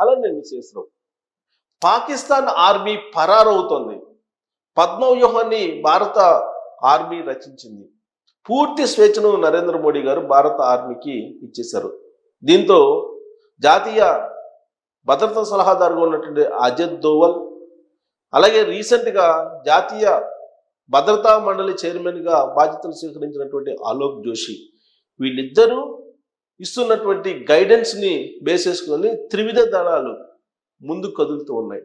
అలా నేను చేస్తున్నాం. పాకిస్తాన్ ఆర్మీ పరారవుతోంది. పద్మవ్యూహాన్ని భారత ఆర్మీ రచించింది. పూర్తి స్వేచ్ఛను నరేంద్ర మోడీ గారు భారత ఆర్మీకి ఇచ్చేశారు. దీంతో జాతీయ భద్రతా సలహాదారుగా ఉన్నటువంటి అజిత్ దోవల్ అలాగే రీసెంట్గా జాతీయ భద్రతా మండలి చైర్మన్గా బాధ్యతలు స్వీకరించినటువంటి అలోక్ జోషి వీళ్ళిద్దరూ ఇస్తున్నటువంటి గైడెన్స్ని బేస్ చేసుకొని త్రివిధ దళాలు ముందు కదులుతూ ఉన్నాయి.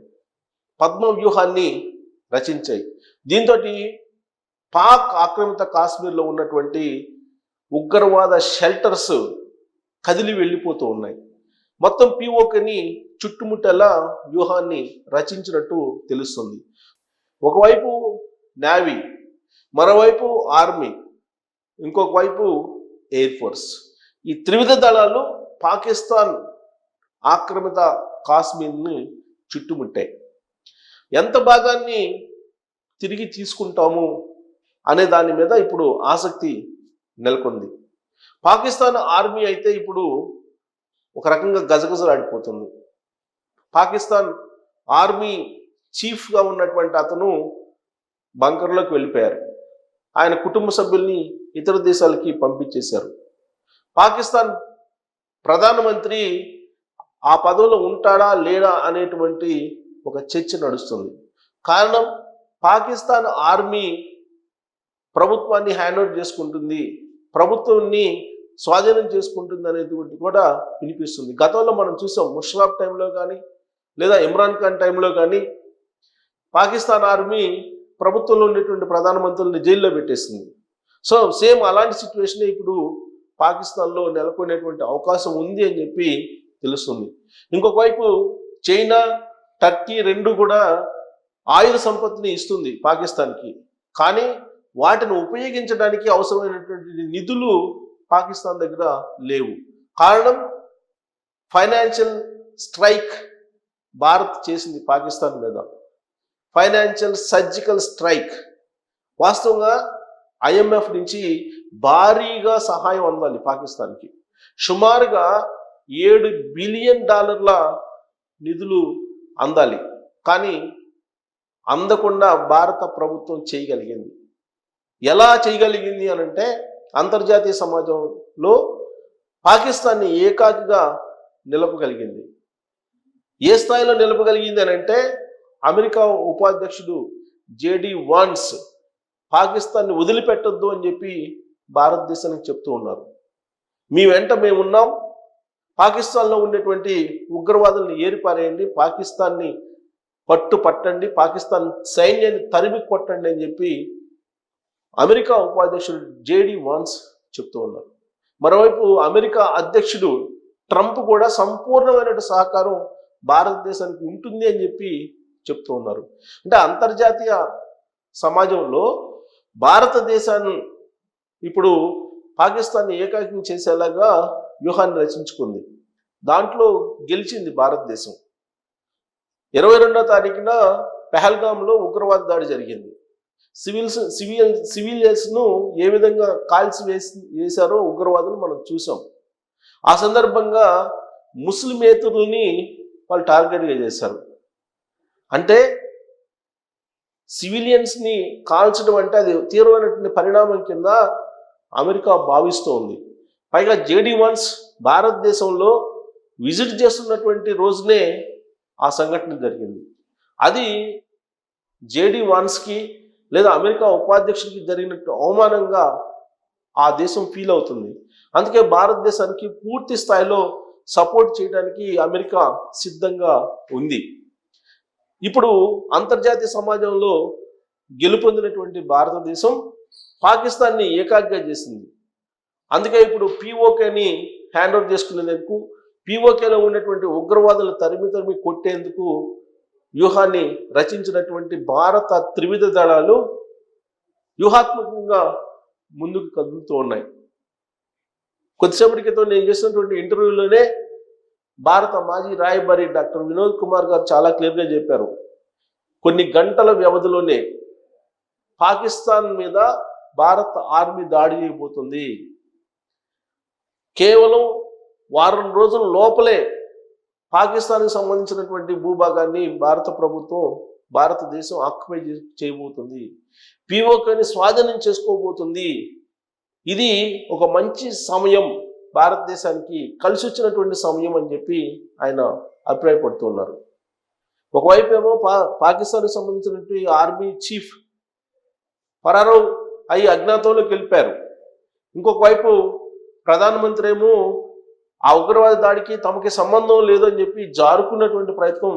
పద్మ వ్యూహాన్ని రచించాయి. దీంతో పాక్ ఆక్రమిత కాశ్మీర్లో ఉన్నటువంటి ఉగ్రవాద షెల్టర్స్ కదిలి వెళ్ళిపోతూ ఉన్నాయి. మొత్తం పిఓకని చుట్టుముట్టల వ్యూహాన్ని రచించినట్టు తెలుస్తుంది. ఒకవైపు నేవీ మరోవైపు ఆర్మీ ఇంకొక వైపు ఎయిర్ ఫోర్స్ ఈ త్రివిధ దళాలు పాకిస్తాన్ ఆక్రమిత కాశ్మీర్ని చుట్టుముట్టాయి. ఎంత భాగాన్ని తిరిగి తీసుకుంటాము అనే దాని మీద ఇప్పుడు ఆసక్తి నెలకొంది. పాకిస్తాన్ ఆర్మీ అయితే ఇప్పుడు ఒక రకంగా గజగజలాడిపోతుంది. పాకిస్తాన్ ఆర్మీ చీఫ్గా ఉన్నటువంటి అతను బంకర్లోకి వెళ్ళిపోయారు. ఆయన కుటుంబ సభ్యుల్ని ఇతర దేశాలకి పంపించేశారు. పాకిస్తాన్ ప్రధానమంత్రి ఆ పదవిలో ఉంటాడా లేడా అనేటువంటి ఒక చర్చ నడుస్తుంది. కారణం పాకిస్తాన్ ఆర్మీ ప్రభుత్వాన్ని హ్యాండ్ చేసుకుంటుంది ప్రభుత్వాన్ని స్వాధీనం చేసుకుంటుంది అనేటువంటి కూడా వినిపిస్తుంది. గతంలో మనం చూసాం ముషరాఫ్ టైంలో కానీ లేదా ఇమ్రాన్ ఖాన్ టైంలో కానీ పాకిస్తాన్ ఆర్మీ ప్రభుత్వంలో ఉండేటువంటి ప్రధానమంత్రుల్ని జైల్లో పెట్టేసింది. సో సేమ్ అలాంటి సిచ్యువేషన్ ఇప్పుడు పాకిస్తాన్లో నెలకొనేటువంటి అవకాశం ఉంది అని చెప్పి తెలుస్తుంది. ఇంకొక వైపు చైనా టర్కీ రెండు కూడా ఆయుధ సంపత్తిని ఇస్తుంది పాకిస్తాన్కి. కానీ వాటిని ఉపయోగించడానికి అవసరమైనటువంటి నిధులు పాకిస్తాన్ దగ్గర లేవు. కారణం ఫైనాన్షియల్ స్ట్రైక్ భారత్ చేసింది పాకిస్తాన్ మీద. Financial surgical strike. వాస్తవంగా ఐఎంఎఫ్ నుంచి భారీగా సహాయం అందాలి పాకిస్తాన్కి. సుమారుగా ఏడు బిలియన్ డాలర్ల నిధులు అందాలి. కానీ అందకుండా భారత ప్రభుత్వం చేయగలిగింది. ఎలా చేయగలిగింది అని అంటే అంతర్జాతీయ సమాజంలో పాకిస్తాన్ని ఏకాకిగా నిలపగలిగింది. ఏ స్థాయిలో నిలపగలిగింది అని అంటే అమెరికా ఉపాధ్యక్షుడు జేడి వాన్స్ పాకిస్తాన్ని వదిలిపెట్టొద్దు అని చెప్పి భారతదేశానికి చెప్తూ ఉన్నారు. మీ వెంట మేమున్నాం. పాకిస్తాన్లో ఉండేటువంటి ఉగ్రవాదుల్ని ఏరిపారేయండి. పాకిస్తాన్ని పట్టు పట్టండి. పాకిస్తాన్ సైన్యాన్ని తరిమి కొట్టండి అని చెప్పి అమెరికా ఉపాధ్యక్షుడు జేడి వాన్స్ చెప్తూ ఉన్నారు. మరోవైపు అమెరికా అధ్యక్షుడు ట్రంప్ కూడా సంపూర్ణమైన సహకారం భారతదేశానికి ఉంటుంది అని చెప్పి చెప్తూ ఉన్నారు. అంటే అంతర్జాతీయ సమాజంలో భారతదేశాన్ని ఇప్పుడు పాకిస్తాన్ని ఏకాకిం చేసేలాగా వ్యూహాన్ని రచించుకుంది. దాంట్లో గెలిచింది భారతదేశం. ఇరవై రెండో తారీఖున పెహల్గాంలో ఉగ్రవాద దాడి జరిగింది. సివిల్స్ సివిల్ సివిలియన్స్ను ఏ విధంగా కాల్చి వేసి వేశారో ఉగ్రవాదులు మనం చూసాం. ఆ సందర్భంగా ముస్లిమేతరుల్ని వాళ్ళు టార్గెట్గా చేశారు. అంటే సివిలియన్స్ని కాల్చడం అంటే అది తీవ్రమైనటువంటి పరిణామం కింద అమెరికా భావిస్తూ ఉంది పైగా జేడీ వన్స్ భారతదేశంలో విజిట్ చేస్తున్నటువంటి రోజునే ఆ సంఘటన జరిగింది. అది జేడీ వాన్స్కి లేదా అమెరికా ఉపాధ్యక్షుడికి జరిగినట్టు అవమానంగా ఆ దేశం ఫీల్ అవుతుంది. అందుకే భారతదేశానికి పూర్తి స్థాయిలో సపోర్ట్ చేయడానికి అమెరికా సిద్ధంగా ఉంది. ఇప్పుడు అంతర్జాతీయ సమాజంలో గెలుపొందినటువంటి భారతదేశం పాకిస్తాన్ని ఏకాగ్గా చేసింది. అందుకే ఇప్పుడు పీఓకేని హ్యాండ్ ఓవర్ చేసుకునేందుకు పీఓకేలో ఉన్నటువంటి ఉగ్రవాదులు తరిమి తరిమి కొట్టేందుకు వ్యూహాన్ని రచించినటువంటి భారత త్రివిధ దళాలు వ్యూహాత్మకంగా ముందుకు కదులుతూ ఉన్నాయి. కొద్దిసేపటి క్రితం నేను చేసినటువంటి ఇంటర్వ్యూలోనే భారత మాజీ రాయబారి డాక్టర్ వినోద్ కుమార్ గారు చాలా క్లియర్గా చెప్పారు. కొన్ని గంటల వ్యవధిలోనే పాకిస్తాన్ మీద భారత ఆర్మీ దాడి చేయబోతుంది కేవలం వారం రోజుల లోపలే పాకిస్తాన్కి సంబంధించినటువంటి భూభాగాన్ని భారత ప్రభుత్వం భారతదేశం ఆక్యుపై చేయబోతుంది. పిఓకేని స్వాధీనం చేసుకోబోతుంది. ఇది ఒక మంచి సమయం భారతదేశానికి కలిసి వచ్చినటువంటి సమయం అని చెప్పి ఆయన అభిప్రాయపడుతున్నారు. ఒకవైపు ఏమో పా పాకిస్తాన్కి సంబంధించినటువంటి ఆర్మీ చీఫ్ పరారో అయి అజ్ఞాతంలోకి వెళ్ళిపోయారు. ఇంకొక వైపు ప్రధానమంత్రి ఏమో ఆ ఉగ్రవాద దాడికి తమకి సంబంధం లేదని చెప్పి జారుకున్నటువంటి ప్రయత్నం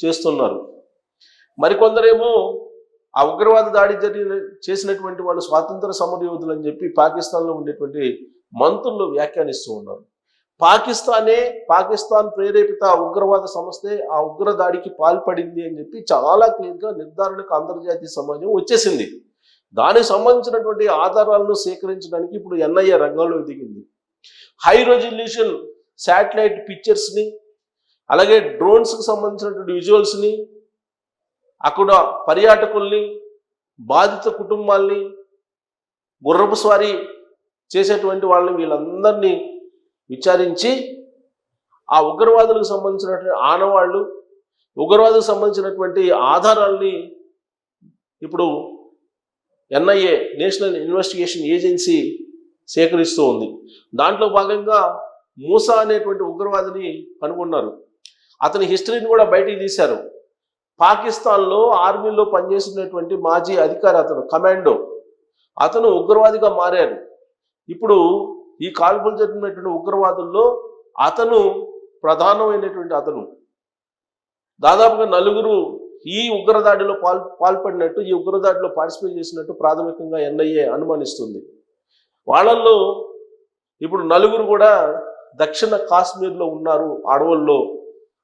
చేస్తున్నారు. మరికొందరేమో ఆ ఉగ్రవాద దాడి జరిగిన చేసినటువంటి వాళ్ళు స్వాతంత్ర సమరయోధులు అని చెప్పి పాకిస్తాన్లో ఉండేటువంటి మంత్రులు వ్యాఖ్యానిస్తూ ఉన్నారు. పాకిస్తానే పాకిస్తాన్ ప్రేరేపిత ఉగ్రవాద సంస్థే ఆ ఉగ్ర దాడికి పాల్పడింది అని చెప్పి చాలా క్లియర్గా నిర్ధారణకు అంతర్జాతీయ సమాజం వచ్చేసింది. దానికి సంబంధించినటువంటి ఆధారాలను సేకరించడానికి ఇప్పుడు ఎన్ఐఏ రంగంలోకి దిగింది. హై రెజల్యూషన్ శాటిలైట్ పిక్చర్స్ని అలాగే డ్రోన్స్కి సంబంధించినటువంటి విజువల్స్ని అక్కడ పర్యాటకుల్ని బాధిత కుటుంబాల్ని గుర్రపు స్వారీ చేసేటువంటి వాళ్ళని వీళ్ళందరినీ విచారించి ఆ ఉగ్రవాదులకు సంబంధించినటువంటి ఆనవాళ్ళు ఉగ్రవాదులకు సంబంధించినటువంటి ఆధారాల్ని ఇప్పుడు ఎన్ఐఏ నేషనల్ ఇన్వెస్టిగేషన్ ఏజెన్సీ సేకరిస్తూ ఉంది. దాంట్లో భాగంగా మూసా అనేటువంటి ఉగ్రవాదిని కనుగొన్నారు. అతని హిస్టరీని కూడా బయటికి తీశారు. పాకిస్తాన్లో ఆర్మీలో పనిచేసినటువంటి మాజీ అధికారి అతను కమాండో. అతను ఉగ్రవాదిగా మారాడు. ఇప్పుడు ఈ కాల్పులు జరిగినటువంటి ఉగ్రవాదుల్లో అతను ప్రధానమైనటువంటి అతను. దాదాపుగా నలుగురు ఈ ఉగ్రదాడిలో పాల్ పాల్పడినట్టు ఈ ఉగ్రదాడిలో పార్టిసిపేట్ చేసినట్టు ప్రాథమికంగా ఎన్ఐఏ అనుమానిస్తుంది. వాళ్ళల్లో ఇప్పుడు నలుగురు కూడా దక్షిణ కాశ్మీర్లో ఉన్నారు అడవుల్లో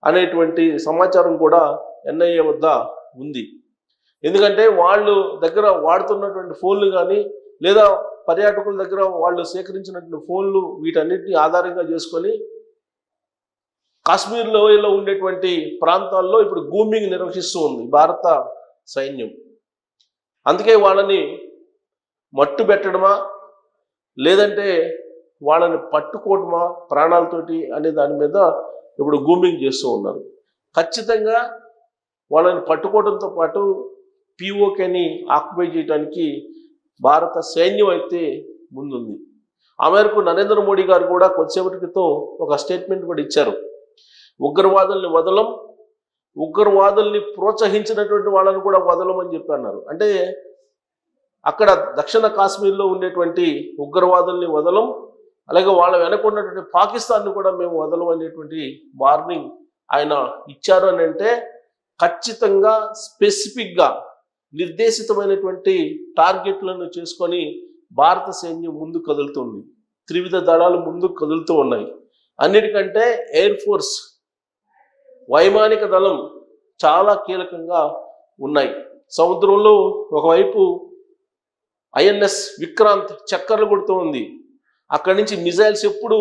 అనేటువంటి సమాచారం కూడా ఎన్ఐఏ వద్ద ఉంది. ఎందుకంటే వాళ్ళు దగ్గర వాడుతున్నటువంటి ఫోన్లు కానీ లేదా పర్యాటకుల దగ్గర వాళ్ళు సేకరించినటువంటి ఫోన్లు వీటన్నిటిని ఆధారంగా చేసుకొని కాశ్మీర్ లోయలో ఉండేటువంటి ప్రాంతాల్లో ఇప్పుడు గూమింగ్ నిర్వహిస్తూ ఉంది భారత సైన్యం. అందుకే వాళ్ళని మట్టు పెట్టడమా లేదంటే వాళ్ళని పట్టుకోవడమా ప్రాణాలతోటి అనే దాని మీద ఇప్పుడు గూమింగ్ చేస్తూ ఉన్నారు. ఖచ్చితంగా వాళ్ళని పట్టుకోవడంతో పాటు పిఓకేని ఆక్యుపై చేయడానికి భారత సైన్యం అయితే ముందుంది. ఆ మేరకు నరేంద్ర మోడీ గారు కూడా కొద్దిసేపటి క్రితం ఒక స్టేట్మెంట్ కూడా ఇచ్చారు. ఉగ్రవాదుల్ని వదలం ఉగ్రవాదుల్ని ప్రోత్సహించినటువంటి వాళ్ళని కూడా వదలమని చెప్పి అన్నారు. అంటే అక్కడ దక్షిణ కాశ్మీర్లో ఉండేటువంటి ఉగ్రవాదుల్ని వదలం అలాగే వాళ్ళ వెనక ఉన్నటువంటి పాకిస్తాన్ని కూడా మేము వదలం అనేటువంటి వార్నింగ్ ఆయన ఇచ్చారు అని అంటే ఖచ్చితంగా స్పెసిఫిక్గా నిర్దేశితమైనటువంటి టార్గెట్లను చేసుకొని భారత సైన్యం ముందు కదులుతుంది. త్రివిధ దళాలు ముందు కదులుతూ ఉన్నాయి. అన్నిటికంటే ఎయిర్ ఫోర్స్ వైమానిక దళం చాలా కీలకంగా ఉన్నాయి. సముద్రంలో ఒకవైపు ఐఎన్ఎస్ విక్రాంత్ చక్కర్లు కొడుతూ ఉంది. అక్కడి నుంచి మిజైల్స్ ఎప్పుడు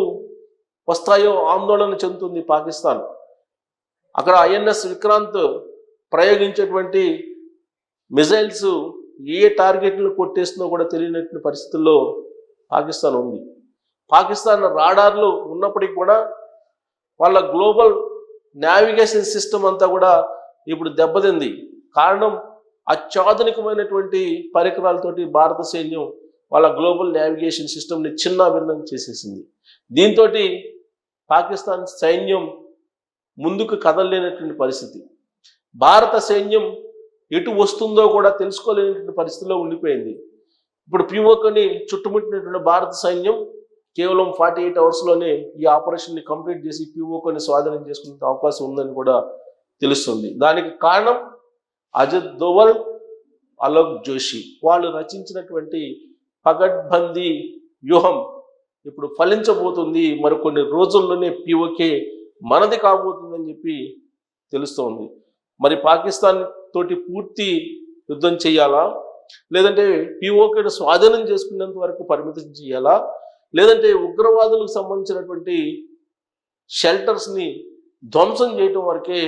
వస్తాయో ఆందోళన చెందుతుంది పాకిస్తాన్. అక్కడ ఐఎన్ఎస్ విక్రాంత్ ప్రయోగించేటువంటి మిజైల్స్ ఏ టార్గెట్ను కొట్టేస్తుందో కూడా తెలియనటువంటి పరిస్థితుల్లో పాకిస్తాన్ ఉంది. పాకిస్తాన్ రాడార్లు ఉన్నప్పటికీ కూడా వాళ్ళ గ్లోబల్ నావిగేషన్ సిస్టమ్ అంతా కూడా ఇప్పుడు దెబ్బతింది. కారణం అత్యాధునికమైనటువంటి పరికరాలతోటి భారత సైన్యం వాళ్ళ గ్లోబల్ నావిగేషన్ సిస్టమ్ని చిన్న భిన్నం చేసేసింది. దీంతో పాకిస్తాన్ సైన్యం ముందుకు కదలలేనటువంటి పరిస్థితి. భారత సైన్యం ఎటు వస్తుందో కూడా తెలుసుకోలేనటువంటి పరిస్థితిలో ఉండిపోయింది. ఇప్పుడు పిఓకని చుట్టుముట్టినటువంటి భారత సైన్యం కేవలం ఫార్టీ ఎయిట్ అవర్స్లోనే ఈ ఆపరేషన్ని కంప్లీట్ చేసి పిఓకొని స్వాధీనం చేసుకునే అవకాశం ఉందని కూడా తెలుస్తుంది. దానికి కారణం అజిత్ దోవల్ అలోక్ జోషి. వాళ్ళు రచించినటువంటి పగడ్బందీ వ్యూహం ఇప్పుడు ఫలించబోతుంది. మరికొన్ని రోజుల్లోనే పిఓకే మనది కాబోతుందని చెప్పి తెలుస్తోంది. మరి పాకిస్తాన్ తోటి పూర్తి యుద్ధం చేయాలా? లేదంటే పిఓకేను స్వాధీనం చేసుకునేంత వరకు పరిమితం చేయాలా? లేదంటే ఉగ్రవాదులకు సంబంధించినటువంటి షెల్టర్స్ని ధ్వంసం చేయటం వరకే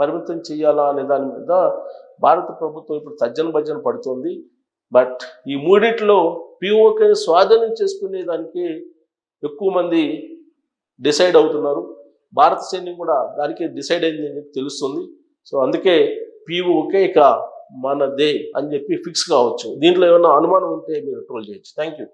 పరిమితం చేయాలా అనే దాని మీద భారత ప్రభుత్వం ఇప్పుడు తజ్జన భర్జన పడుతుంది. బట్ ఈ మూడిట్లో పిఓకేని స్వాధీనం చేసుకునే దానికి ఎక్కువ మంది డిసైడ్ అవుతున్నారు. భారత సైన్యం కూడా దానికే డిసైడ్ అయింది అని చెప్పి తెలుస్తుంది. సో అందుకే పిఓకే ఇక మనదే అని చెప్పి ఫిక్స్ కావచ్చు. దీంట్లో ఏమైనా అనుమానం ఉంటే మీరు ట్రోల్ చేయొచ్చు. Thank you